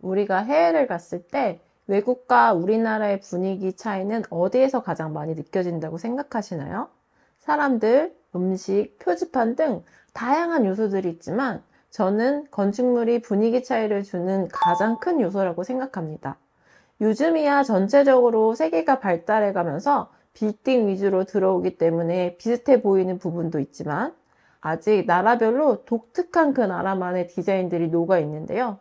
우리가 해외를 갔을 때 외국과 우리나라의 분위기 차이는 어디에서 가장 많이 느껴진다고 생각하시나요? 사람들, 음식, 표지판 등 다양한 요소들이 있지만 저는 건축물이 분위기 차이를 주는 가장 큰 요소라고 생각합니다. 요즘이야 전체적으로 세계가 발달해 가면서 빌딩 위주로 들어오기 때문에 비슷해 보이는 부분도 있지만 아직 나라별로 독특한 그 나라만의 디자인들이 녹아 있는데요.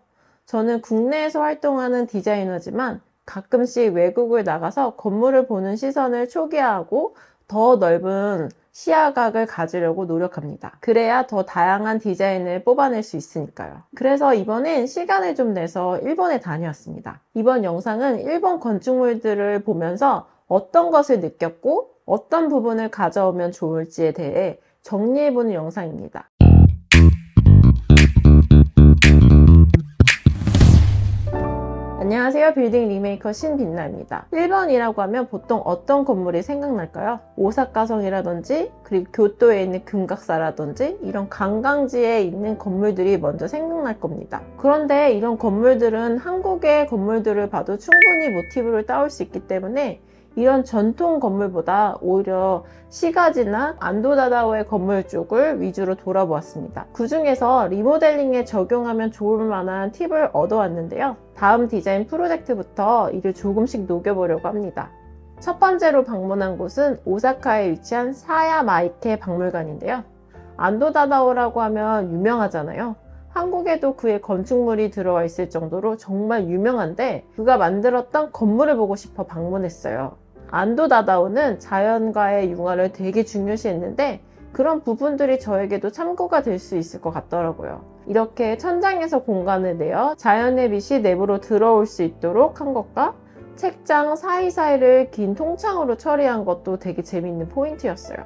저는 국내에서 활동하는 디자이너지만 가끔씩 외국을 나가서 건물을 보는 시선을 초기화하고 더 넓은 시야각을 가지려고 노력합니다. 그래야 더 다양한 디자인을 뽑아낼 수 있으니까요. 그래서 이번엔 시간을 좀 내서 일본에 다녀왔습니다. 이번 영상은 일본 건축물들을 보면서 어떤 것을 느꼈고 어떤 부분을 가져오면 좋을지에 대해 정리해보는 영상입니다. 안녕하세요. 빌딩 리메이커 신빛나입니다. 1번이라고 하면 보통 어떤 건물이 생각날까요? 오사카성이라든지 그리고 교토에 있는 금각사라든지 이런 관광지에 있는 건물들이 먼저 생각날 겁니다. 그런데 이런 건물들은 한국의 건물들을 봐도 충분히 모티브를 따올 수 있기 때문에 이런 전통 건물보다 오히려 시가지나 안도다다오의 건물 쪽을 위주로 돌아보았습니다. 그 중에서 리모델링에 적용하면 좋을 만한 팁을 얻어왔는데요. 다음 디자인 프로젝트부터 이를 조금씩 녹여보려고 합니다. 첫 번째로 방문한 곳은 오사카에 위치한 사야마이케 박물관인데요. 안도다다오라고 하면 유명하잖아요. 한국에도 그의 건축물이 들어와 있을 정도로 정말 유명한데 그가 만들었던 건물을 보고 싶어 방문했어요. 안도 다다오는 자연과의 융화를 되게 중요시했는데 그런 부분들이 저에게도 참고가 될 수 있을 것 같더라고요. 이렇게 천장에서 공간을 내어 자연의 빛이 내부로 들어올 수 있도록 한 것과 책장 사이사이를 긴 통창으로 처리한 것도 되게 재밌는 포인트였어요.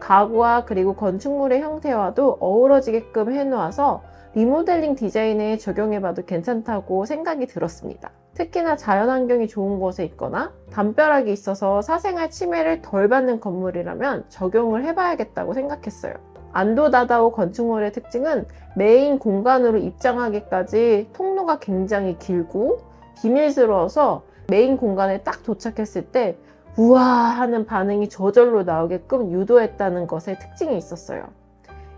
가구와 그리고 건축물의 형태와도 어우러지게끔 해놓아서 리모델링 디자인에 적용해봐도 괜찮다고 생각이 들었습니다. 특히나 자연환경이 좋은 곳에 있거나 담벼락이 있어서 사생활 침해를 덜 받는 건물이라면 적용을 해봐야겠다고 생각했어요. 안도 다다오 건축물의 특징은 메인 공간으로 입장하기까지 통로가 굉장히 길고 비밀스러워서 메인 공간에 딱 도착했을 때 우와 하는 반응이 저절로 나오게끔 유도했다는 것에 특징이 있었어요.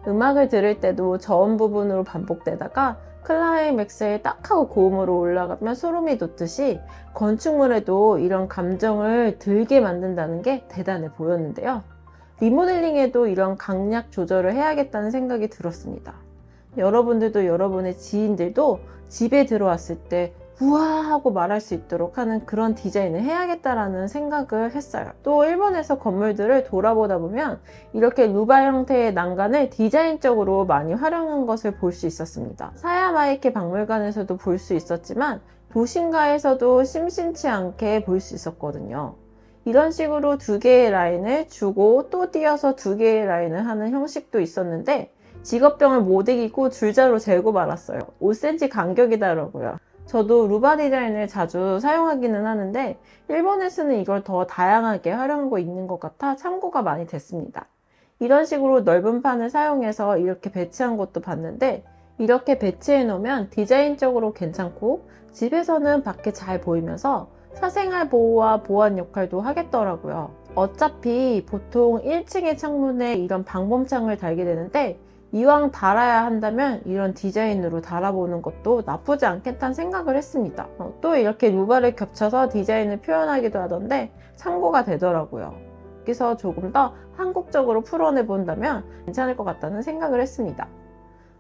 음악을 들을 때도 저음 부분으로 반복되다가 클라이맥스에 딱 하고 고음으로 올라가면 소름이 돋듯이 건축물에도 이런 감정을 들게 만든다는 게 대단해 보였는데요. 리모델링에도 이런 강약 조절을 해야겠다는 생각이 들었습니다. 여러분들도 여러분의 지인들도 집에 들어왔을 때 우와 하고 말할 수 있도록 하는 그런 디자인을 해야겠다라는 생각을 했어요. 또 일본에서 건물들을 돌아보다 보면 이렇게 루바 형태의 난간을 디자인적으로 많이 활용한 것을 볼 수 있었습니다. 사야마이케 박물관에서도 볼 수 있었지만 도심가에서도 심심치 않게 볼 수 있었거든요. 이런 식으로 두 개의 라인을 주고 또 띄어서 두 개의 라인을 하는 형식도 있었는데 직업병을 못 이기고 줄자로 재고 말았어요. 5cm 간격이더라고요. 저도 루바 디자인을 자주 사용하기는 하는데 일본에서는 이걸 더 다양하게 활용하고 있는 것 같아 참고가 많이 됐습니다. 이런 식으로 넓은 판을 사용해서 이렇게 배치한 것도 봤는데 이렇게 배치해 놓으면 디자인적으로 괜찮고 집에서는 밖에 잘 보이면서 사생활 보호와 보안 역할도 하겠더라고요. 어차피 보통 1층의 창문에 이런 방범창을 달게 되는데 이왕 달아야 한다면 이런 디자인으로 달아보는 것도 나쁘지 않겠다는 생각을 했습니다. 어, 또 이렇게 루바를 겹쳐서 디자인을 표현하기도 하던데 참고가 되더라고요. 여기서 조금 더 한국적으로 풀어내 본다면 괜찮을 것 같다는 생각을 했습니다.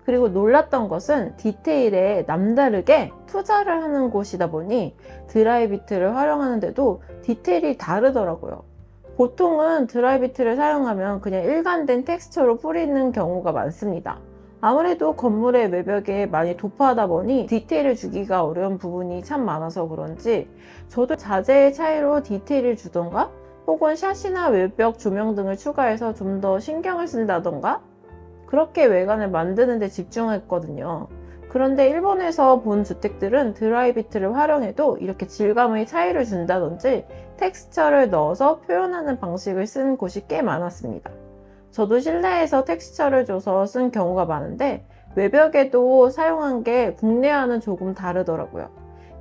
그리고 놀랐던 것은 디테일에 남다르게 투자를 하는 곳이다 보니 드라이 비트를 활용하는데도 디테일이 다르더라고요. 보통은 드라이비트를 사용하면 그냥 일관된 텍스처로 뿌리는 경우가 많습니다. 아무래도 건물의 외벽에 많이 도포하다 보니 디테일을 주기가 어려운 부분이 참 많아서 그런지 저도 자재의 차이로 디테일을 주던가 혹은 샷이나 외벽 조명 등을 추가해서 좀 더 신경을 쓴다던가 그렇게 외관을 만드는 데 집중했거든요. 그런데 일본에서 본 주택들은 드라이비트를 활용해도 이렇게 질감의 차이를 준다든지 텍스처를 넣어서 표현하는 방식을 쓴 곳이 꽤 많았습니다. 저도 실내에서 텍스처를 줘서 쓴 경우가 많은데 외벽에도 사용한 게 국내와는 조금 다르더라고요.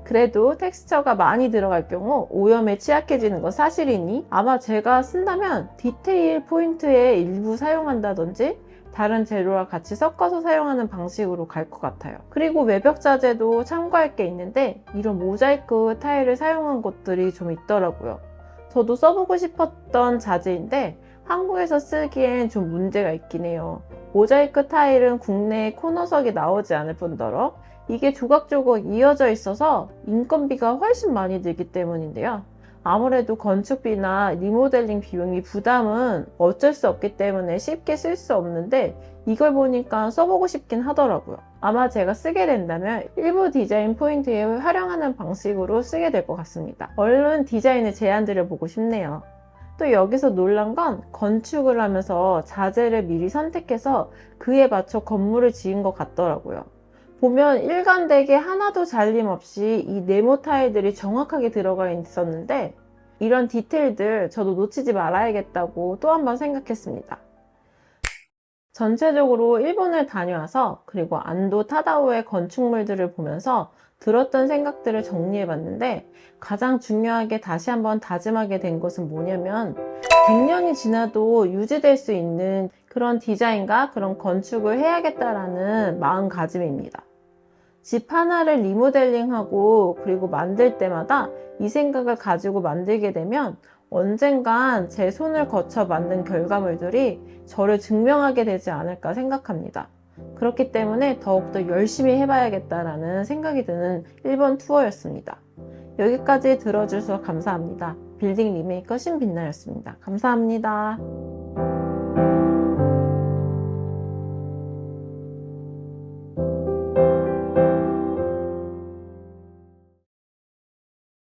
그래도 텍스처가 많이 들어갈 경우 오염에 취약해지는 건 사실이니 아마 제가 쓴다면 디테일 포인트에 일부 사용한다든지 다른 재료와 같이 섞어서 사용하는 방식으로 갈 것 같아요. 그리고 외벽 자재도 참고할 게 있는데 이런 모자이크 타일을 사용한 곳들이 좀 있더라고요. 저도 써보고 싶었던 자재인데 한국에서 쓰기엔 좀 문제가 있긴 해요. 모자이크 타일은 국내에 코너석이 나오지 않을 뿐더러 이게 조각조각 이어져 있어서 인건비가 훨씬 많이 들기 때문인데요. 아무래도 건축비나 리모델링 비용이 부담은 어쩔 수 없기 때문에 쉽게 쓸 수 없는데 이걸 보니까 써보고 싶긴 하더라고요. 아마 제가 쓰게 된다면 일부 디자인 포인트에 활용하는 방식으로 쓰게 될 것 같습니다. 얼른 디자인의 제안들을 보고 싶네요. 또 여기서 놀란 건 건축을 하면서 자재를 미리 선택해서 그에 맞춰 건물을 지은 것 같더라고요. 보면 일관되게 하나도 잘림 없이 이 네모 타일들이 정확하게 들어가 있었는데 이런 디테일들 저도 놓치지 말아야겠다고 또 한 번 생각했습니다. 전체적으로 일본을 다녀와서 그리고 안도 타다오의 건축물들을 보면서 들었던 생각들을 정리해 봤는데 가장 중요하게 다시 한번 다짐하게 된 것은 뭐냐면 100년이 지나도 유지될 수 있는 그런 디자인과 그런 건축을 해야겠다라는 마음가짐입니다. 집 하나를 리모델링하고 그리고 만들 때마다 이 생각을 가지고 만들게 되면 언젠간 제 손을 거쳐 만든 결과물들이 저를 증명하게 되지 않을까 생각합니다. 그렇기 때문에 더욱더 열심히 해봐야겠다라는 생각이 드는 1번 투어였습니다. 여기까지 들어주셔서 감사합니다. 빌딩 리메이커 신빛나였습니다. 감사합니다.